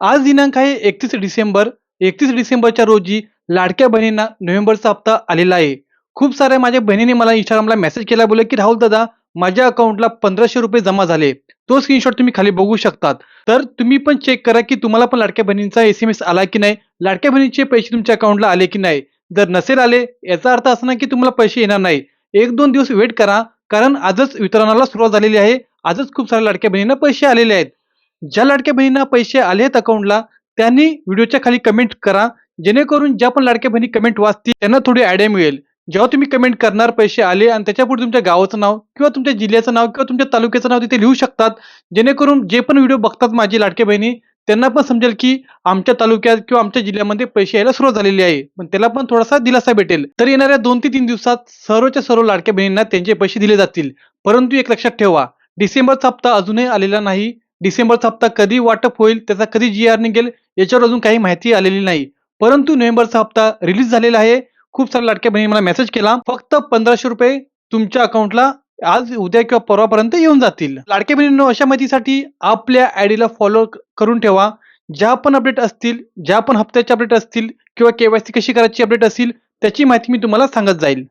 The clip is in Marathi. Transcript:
आज दिनांक आहे एकतीस डिसेंबर. एकतीस डिसेंबरच्या रोजी लाडक्या बहिणींना नोव्हेंबरचा हप्ता आलेला आहे. खूप साऱ्या माझ्या बहिणीने मला इंस्टाग्रामला मेसेज केला बोलले की राहुल दादा माझ्या अकाउंटला पंधराशे रुपये जमा झाले. तो स्क्रीनशॉट तुम्ही खाली बघू शकतात. तर तुम्ही पण चेक करा की तुम्हाला पण लाडक्या बहिणींचा एस एम एस आला की नाही? लाडक्या बहिणीचे पैसे तुमच्या अकाउंटला आले की नाही? जर नसेल आले याचा अर्थ असा नाही की तुम्हाला पैसे येणार नाही. एक दोन दिवस वेट करा कारण आजच वितरणाला सुरुवात झालेली आहे. आजच खूप साऱ्या लाडक्या बहिणींना पैसे आलेले आहेत. ज्या लाडक्या बहिणींना पैसे आले आहेत अकाउंटला त्यांनी व्हिडिओच्या खाली कमेंट करा. जेणेकरून ज्या पण लाडक्या बहिणी कमेंट वाचतील त्यांना थोडी आयडिया मिळेल. जेव्हा तुम्ही कमेंट करणार पैसे आले आणि त्याच्यापुढे तुमच्या गावाचं नाव किंवा तुमच्या जिल्ह्याचं नाव किंवा तुमच्या तालुक्याचं नाव तिथे लिहू शकतात. जेणेकरून जे पण व्हिडिओ बघतात माझी लाडक्या बहिणी त्यांना पण समजेल की आमच्या तालुक्यात किंवा आमच्या जिल्ह्यामध्ये पैसे यायला सुरुवात झालेली आहे. पण त्याला पण थोडासा दिलासा भेटेल. तर येणाऱ्या दोन ते तीन दिवसात सर्वच्या सर्व लाडक्या बहिणींना त्यांचे पैसे दिले जातील. परंतु एक लक्षात ठेवा डिसेंबरचा हप्ता अजूनही आलेला नाही. डिसेंबरचा हप्ता कधी वाटप होईल त्याचा कधी जी आर निघेल याच्यावर अजून काही माहिती आलेली नाही. परंतु नोव्हेंबरचा हप्ता रिलीज झालेला आहे. खूप साऱ्या लाडक्या बहिणी मला मेसेज केला. फक्त पंधराशे रुपये तुमच्या अकाउंटला आज उद्या किंवा परवापर्यंत येऊन जातील. लाडक्या बहिणींनो अशा माहितीसाठी आपल्या आयडीला फॉलो करून ठेवा. ज्या पण अपडेट असतील ज्या पण हप्त्याचे अपडेट असतील किंवा केवायसी कशी करायची अपडेट असतील त्याची माहिती मी तुम्हाला सांगत जाईल.